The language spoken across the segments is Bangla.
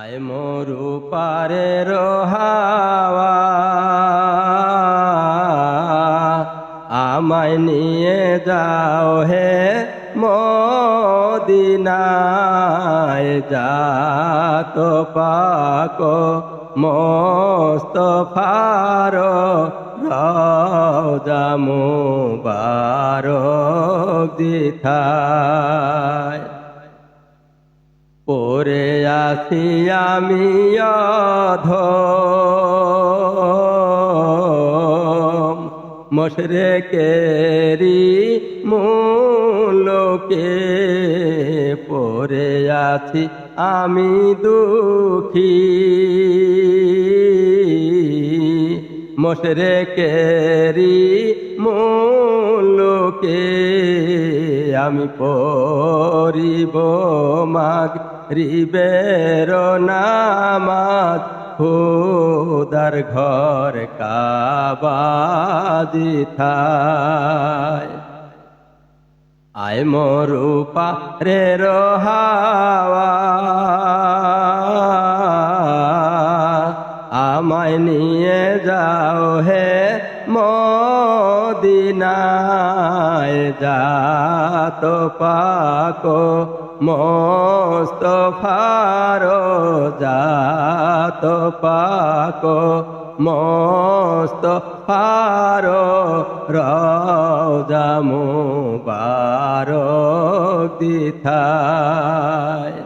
আয় মরু পারে হাওয়া। আমায় নিয়ে যাও হে মদিনায়। যাত পাক মস্ত ফার রামু বারক দিথায়। পরে আছি আমি অধম মশরে কেরি মূলকে পরে আছি আমি দুঃখী। মশরে কেরি মূলকে আমি পরিব মাগ। রিবের নামাজ খুদার ঘর কাবাজি থায় আয় মরুপা রে রহাওয়া, আমায় নিয়ে যাও হে মদিনায় যাত পাক, মস্ত ফারো যাত পাক, মস্ত ফারো রামু বারক দিথায়।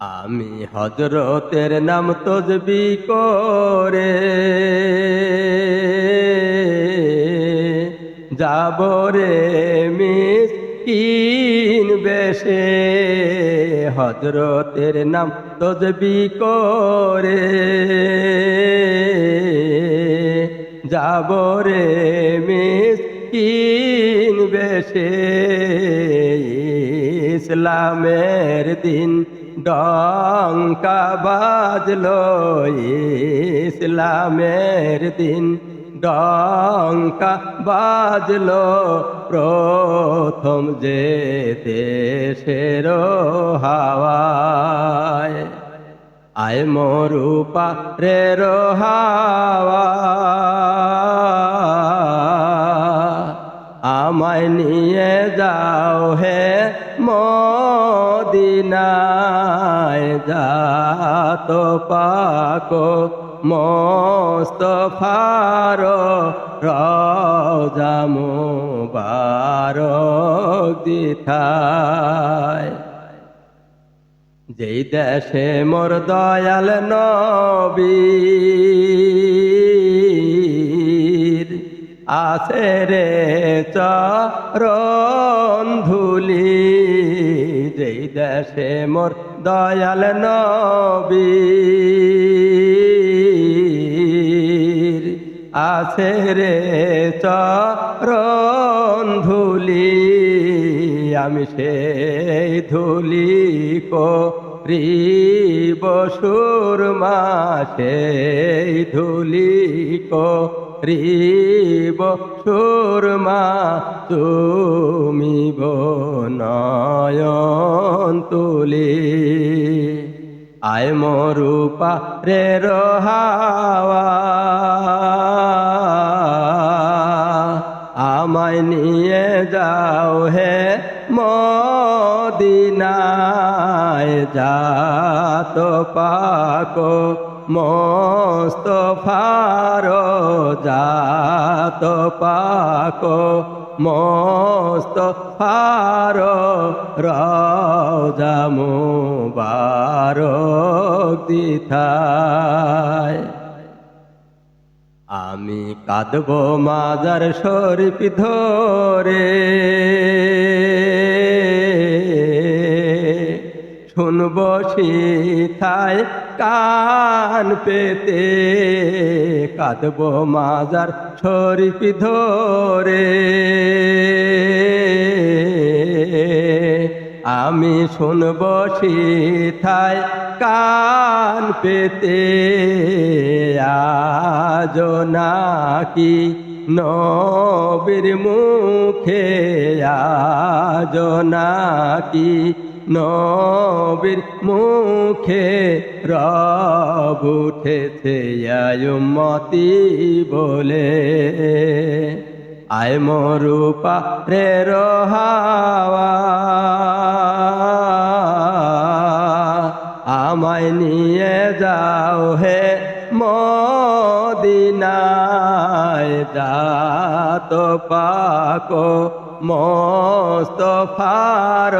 আমি হজরতের নাম তজবি করে যাব রে মিস কিন বেশে। হজরতের নাম তজবি করে। যাব রে মিস কিন বেশে। ইসলামের দিন ডঙ্কা বাজলো। ইসলামের দিন ডঙ্কা বাজলো প্রথম যে দেশের হাওয়ায়। আয় মরুপা রে হাওয়া আমায় নিয়ে যাও হে মদিনায় যাত পাক মস্ত ফার রামু বারক যেই দেশে মোর দয়াল নবীর আছে রে চরণ ধুলি, যেই দেশে মোর দয়াল নবীর আছে রে চরণ ধুলি, আমি সেই ধুলি কো রিবসুর মা সেই ধুলি কো রিব সুরমা, তুমি বনয়ন তুলি। আয় মরুপা রে হাওয়া যাত পাক, মস্ত ফার যাত পাক, মস্ত ফার রামু বারক দিথায়। আমি কাঁদব মাজার শরীফ ধরে। শুনব শিথায় কান পেতে কাঁদব মাজার শরীফ ধরে। আমি শুনব শিথায় কান পেতে আজ নাকি নবীর মুখে আজ নাকি নবীর মুখে রব উঠেছে আয়ুমতি বলে। আয় মরুপা রে রহাওয়া। আমায় নিয়ে যাও হে মদিনায় যাত পাক মস্তফার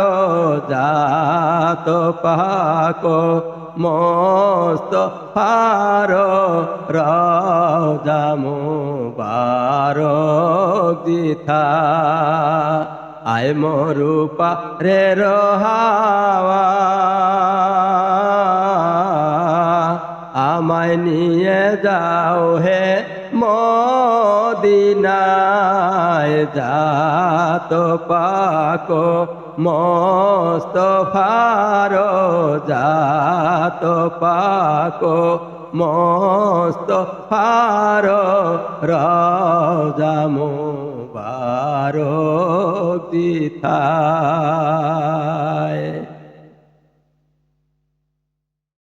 যাত পাক, মস্তফার রাজামু বারক দিথা আয় মরুপা রে রহাওয়া, আমায় নিয়ে যাও হে মদিনায় যাত পাক মস্তফার যাত পাক মস্তফার রাজামু বারক দিথা